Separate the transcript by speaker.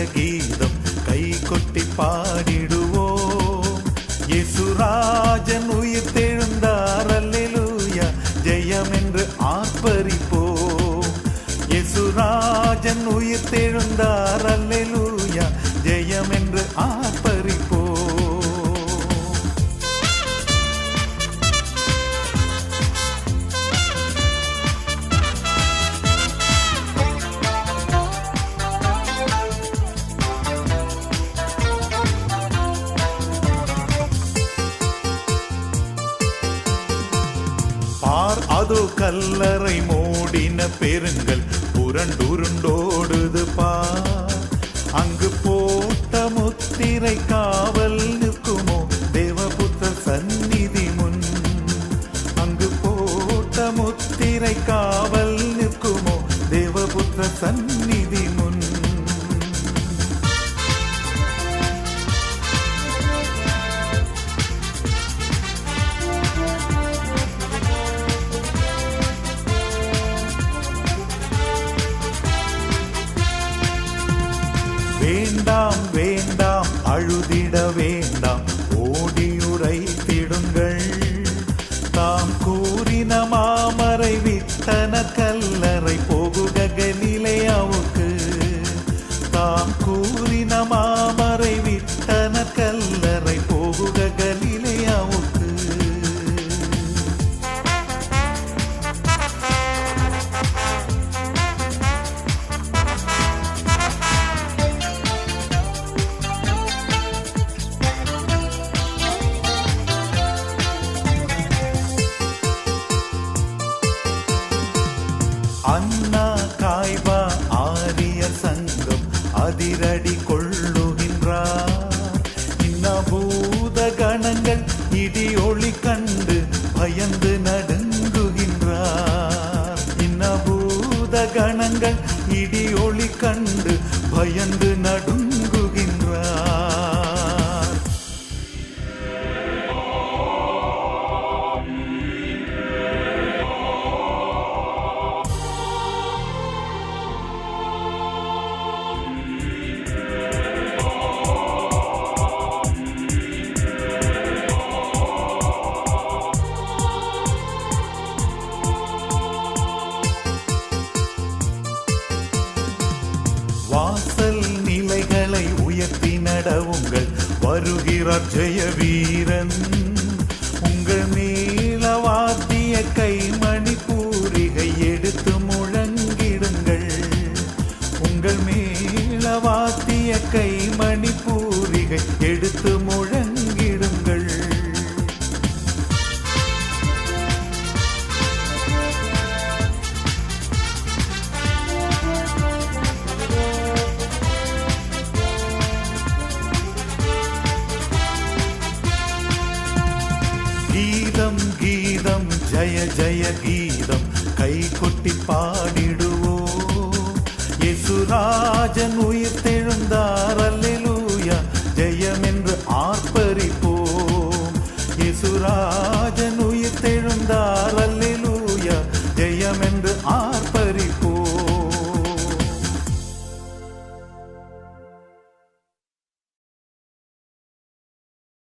Speaker 1: அழகிய கீதம் கை கொட்டி பாடிடுவோம் இசுராஜன் உயிர் தெழுந்தார் அல்லூயா ஜெயம் என்று ஆர்ப்பரிப்போம் இசுராஜன் உயிர் தெழுந்தார் அல்லூயா ஜெயம் என்று ஆர்ப்ப பார் அதோ கல்லறை மூடின பெருங்கள் புரண்டுருண்டோடுது பா. அங்கு போட்ட முத்திரை காவல் நிற்குமோ? தேவபுத்த சந்நிதி முன். அங்கு போட்ட முத்திரை காவல் நிற்குமோ? தேவபுத்த சந்நிதி முன் வேண்டாம் வேண்டாம் அழுதிட வேண்டாம். ஓடியுரை திடுங்கள். தாம் கூறின மாமரை வித்தன கல்லறை போகுக கலிலேயாவுக்கு தாம் கூறின மாமரை வித்தன கல்லறை போகுக அண்ணா காய்பா ஆரிய சங்கம் அதிரடி கொள்ளுகின்றார். இன்னபூத கணங்கள் இடி ஒளி கண்டு பயந்து நடுங்குகின்றார். இன்னபூத கணங்கள் இடி ஒளி கண்டு பயந்து நடுங்குகின்றார் வருகிறார் ஜெய வீரன் உங்கள் மேலவாத்திய கைமணி பூரிகை எடுத்து முழங்கிடுங்கள். உங்கள் மேலவாத்திய கை ஜய ஜய கீதம் கை கொட்டி பாடிடுவோ. யேசுராஜன் உயிர் தெழுந்தார் அல்லூயா ஜெயம் என்று ஆர்ப்பரிப்போம் யேசுராஜன் உயிர் தெழுந்தார் அல்லூயா ஜெயம் என்று ஆர்ப்பரி